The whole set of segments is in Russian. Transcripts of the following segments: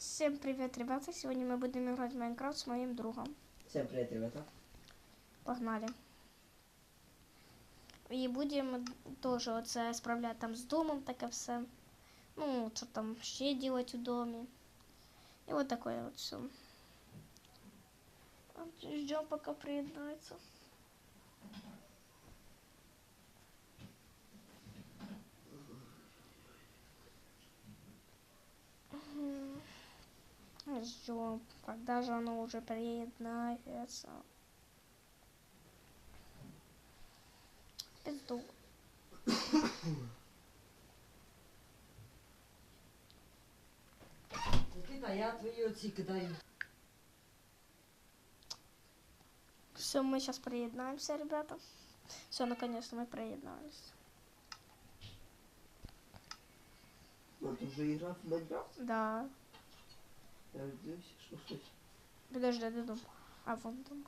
Всем привет, ребята! Сегодня мы будем играть в Майнкрафт с моим другом. Всем привет, ребята. Погнали. І будемо теж оце справляти там з домом таке все. Ну, що там ще делать у домі. І от таке от все. Ждем, поки приєднається. Мгм. Ждем, когда же оно уже приеднается. Пизду. Все, мы сейчас приеднаемся, ребята. Все, наконец-то мы приеднались. Ти вже грав в Майнкрафт? Да. Я дивлюся, що щось. Подожди, я дом. А, дом.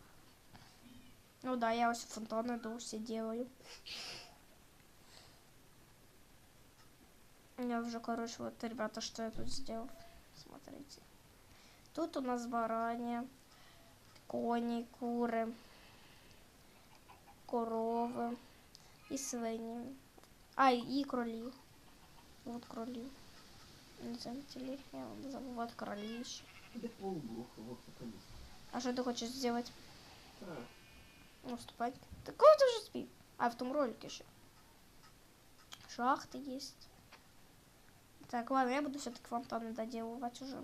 Ну да, я ось фонтан иду, все делаю. Я уже, короче, вот, ребята, что я тут сделал. Смотрите. Тут у нас баранья, кони, куры, коровы и свиньи. А, и кроли. Вот кроли. Не заметили? Я вам забыл. Вот кролище. Де полублоха, вот наконец. А что ты хочешь сделать? Так. Ну, вступать. Так кого ты же спи? А, в том ролике еще. Шахты есть. Так, ладно, я буду все-таки фонтаны доделывать уже.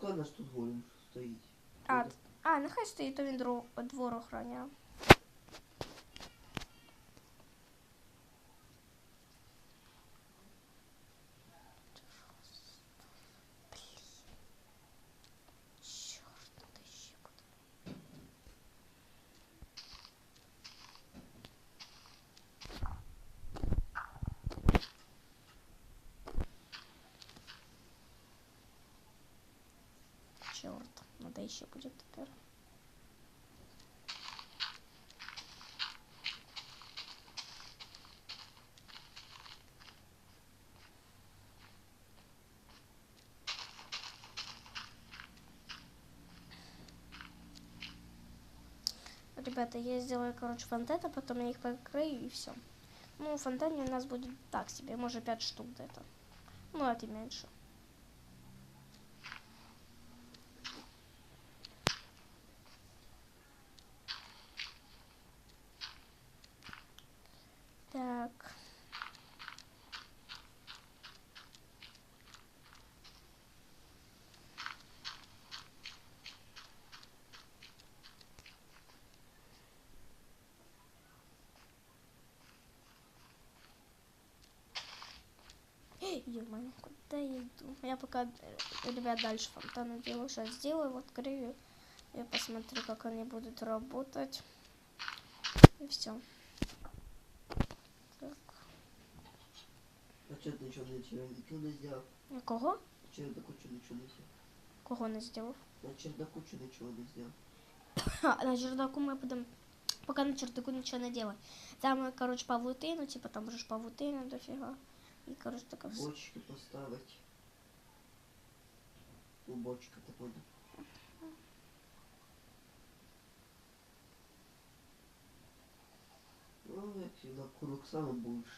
Коли наш тут голем стоїть? А, Тут. а нехай стоїть, то він дро- двор охороняє. Еще теперь. Ребята, я сделаю, короче, фонтаны, потом я их покрою и все. Ну, фонтане у нас будет так себе, может 5 штук где-то. Ну, это и меньше. Так. Ё-моё, куда я иду? Я пока, ребят, дальше фонтаны делаю. Сейчас сделаю, вот открою. Я посмотрю, как они будут работать. И все. Так. А чого ти нічого не чердаку не зробив? А Кого? Чердаку чого нічого не зробив? Кого не сделав? На чердаку чого нічого не зробив? А, на чердаку мы будем... Пока на чердаку ничего не делать. Там, э, короче, павутину, типа там же ж павутина дофига. И, короче, такая... вс- Бочки поставити. Ну, бочка, ти понял. Ну, як і на курок саме будеш.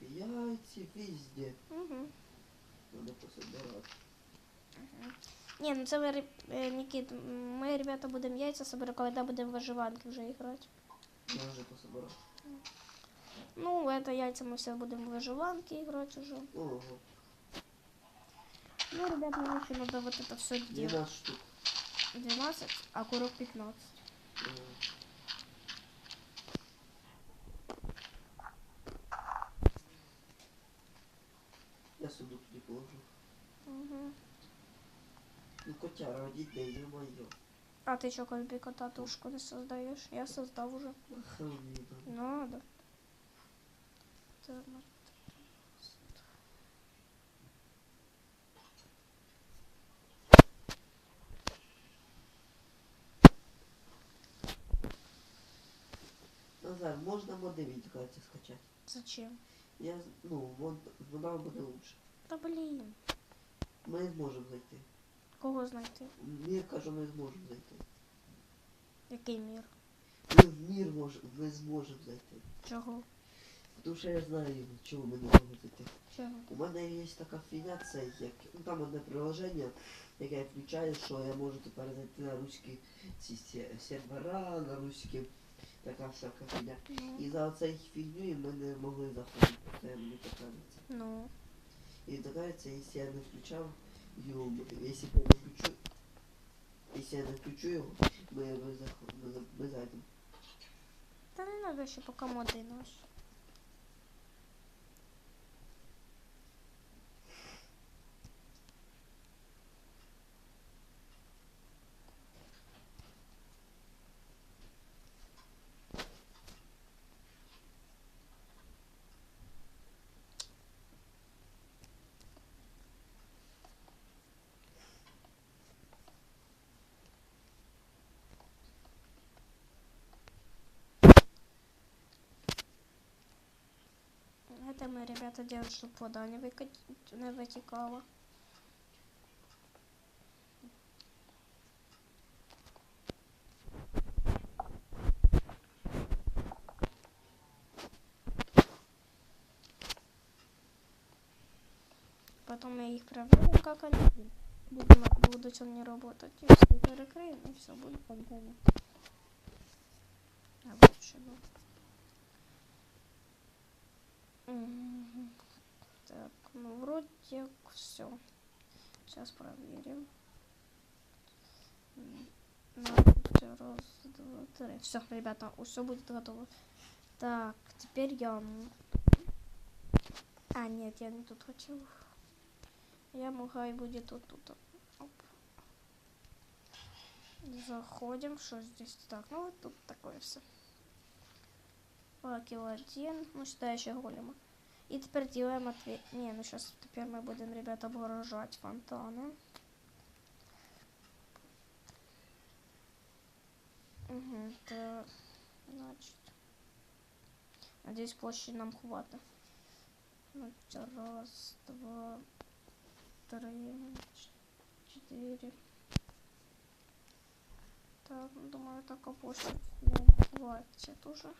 Яйці везде. Мгм. Надо пособирати. Не, ну це ми, ре- е, Нікіт, м, ми, ребята, будемо яйця собирати, коли будемо виживанки вже грати. Я вже пособирав. Ну, это яйца мы все будем в выживанке играть уже. Ого. Ну, ребят, нам еще надо вот это все делать. 12 штук. 12, а курок 15. Ага. Я сюди тоді положу. Угу. Ну котяра, одіть де є моє. А ты что, кольби кота тушку не создаешь? Я создал уже. Охренеть. Надо. Так, ну, Назар, можна моди від карті скачати? Зачем? Я, ну, вон, вона буде лучше. Да блин. Ми зможемо зайти. Кого знайти? Мір кажу, ми зможемо зайти. Який мір? Ми в мір мож... ми зможемо зайти. Чого? Тому що я знаю, чому ми не можемо зайти. Чого? У мене є така фігня, це як ну, там одне приложення, яке я включаю, що я можу тепер зайти на руські ці сервера, на руські така всяка фігня. Ну, І за оцей фігню ми не могли заходити, це мені так кажеться. ну. І так кажеться, якщо я не включав його, якщо я не включу, якщо я не включу його, ми, ми, заход- ми, за- ми зайдемо. Та не надо ще поки моди наші. Это мы, ребята, делаем, чтобы вода не, выкат... не вытекала. Потом я их проверю, как они будут, будут они работать. И все перекроем, и все будет фонтаны. А лучше бы. Так, ну вроде все. Сейчас проверим. Раз, два, три. Все, ребята, все будет готово. Так, теперь я. А, нет, я не тут хотел. Я хай будет вот тут. Оп. Заходим, что здесь так, ну вот тут такое все. Факел один, ну сюда еще голема. И теперь делаем ответ. Не, ну сейчас теперь мы будем, ребята, вооружать фонтаны. Угу, так, значит. Надеюсь, площади нам хватит. Раз, два, три, четыре. Так, думаю, такая площадь нам хватит уже.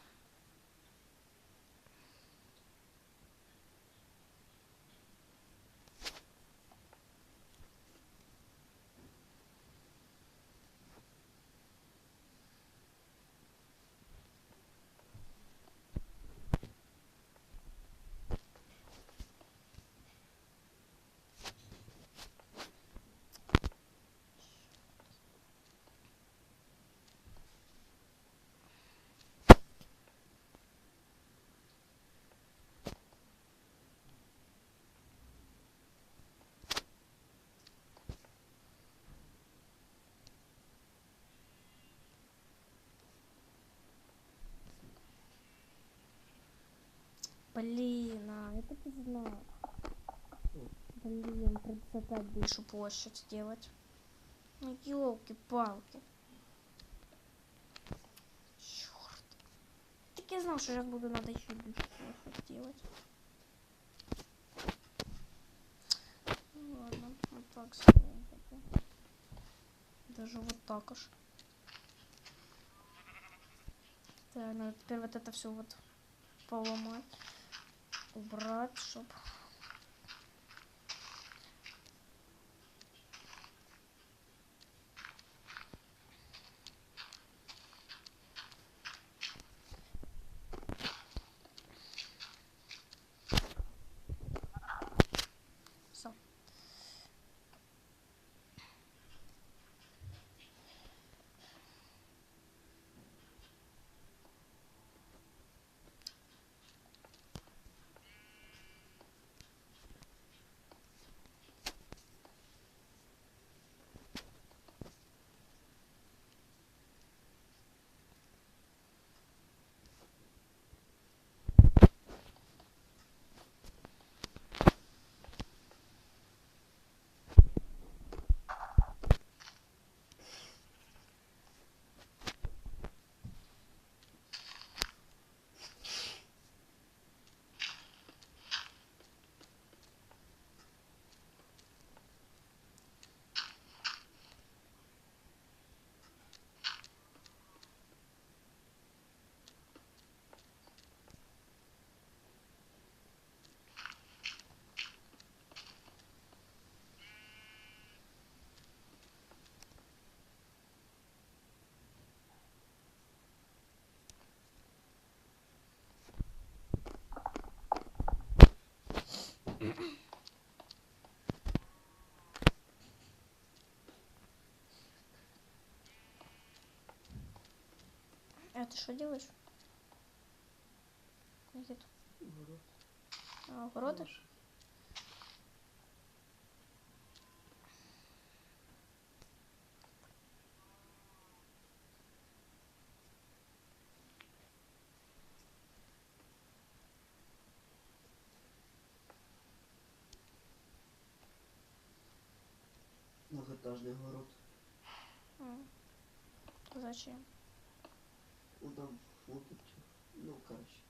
Блин, а это знал. Блин, придется опять большую площадь сделать. Ну, елки-палки. Черт. Так я знал, что сейчас буду надо еще большую площадь делать. Ну, Ладно, вот так сделаем. Даже вот так уж. Да, надо теперь вот это все вот поломать убрать, чтоб Все. Ты что делаешь? Никит, Город. а, огороды? Многоэтажный город. Зачем? Вот тут, ну, короче.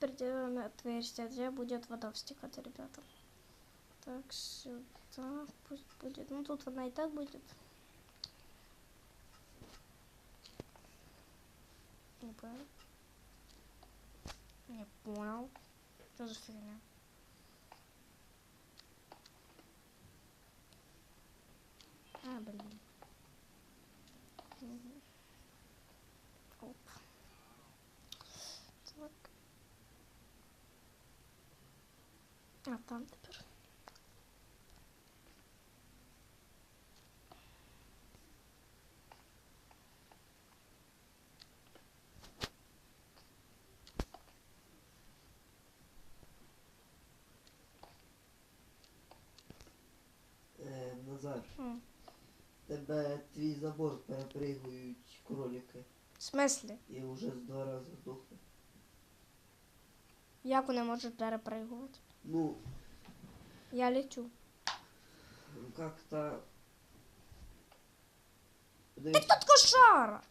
Теперь делаем отверстие, где будет вода встекать, ребята. Так, сюда пусть будет. Ну, тут она и так будет. Не понял. Не понял. Что за фигня? А, блин. Мгм. А там тепер. Е, Назар, М. тебе твій забор перепригують кролики В смислі? і вже з два рази здохли. Як вони можуть перепригувати? Ну, Я лечу. как-то... Ти Подивись, тут кошара!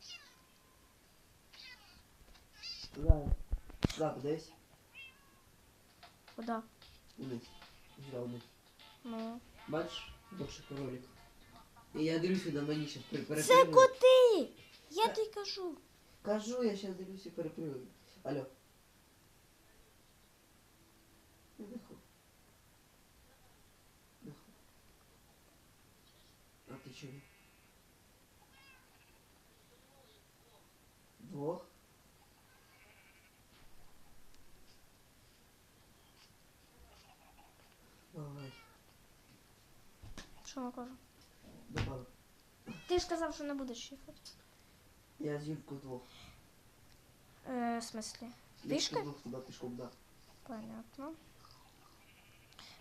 да, да, подивись, Куда? вниз, сюди вниз. Ну. Бачиш, здохший кролик. І я дивлюся на мені щас при- Це перепригую. коти! Я тобі кажу. Кажу, я щас дивлюсь і перепригую. Алло. А ти чого? Двох? Давай, Що я кажу? добавив. Ти ж казав, що не будеш їхати. Я з Юлькою двох. Е, в смислі? Я Пішки? двох туди пішком, да. Понятно.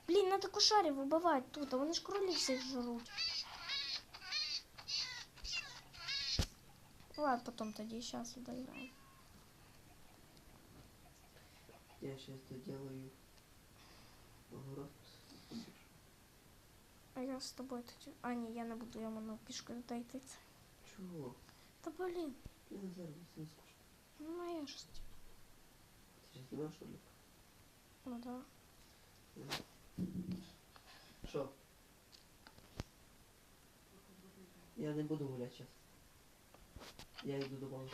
Блін, надо кошарів вибивати тут, а вони ж кролі всіх жруть. Ладно, потом тоді, сейчас доиграем. Я сейчас доделаю огород. А я з тобою тоді. А, ні, я не буду, я можу пішкою дойти. Чего? Та блін, Я не знаю, мне скучно. ну моя ж. Ты сейчас снимаешь ролик? Ну да. Что? Я не буду гулять сейчас. Я иду домой.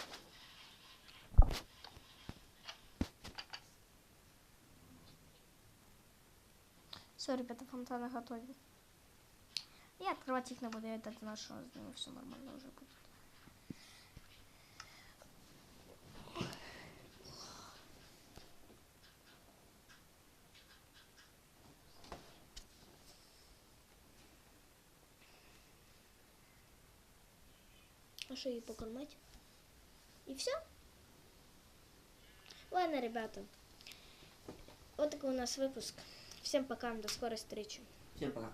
Все, ребята, фонтаны готові. Я открывать их не буду, я так знаю, що з ними все нормально вже буде. Что ей покормить? И все? Ладно, ребята. Вот такой у нас выпуск. Всем пока, до скорой встречи. Всем пока.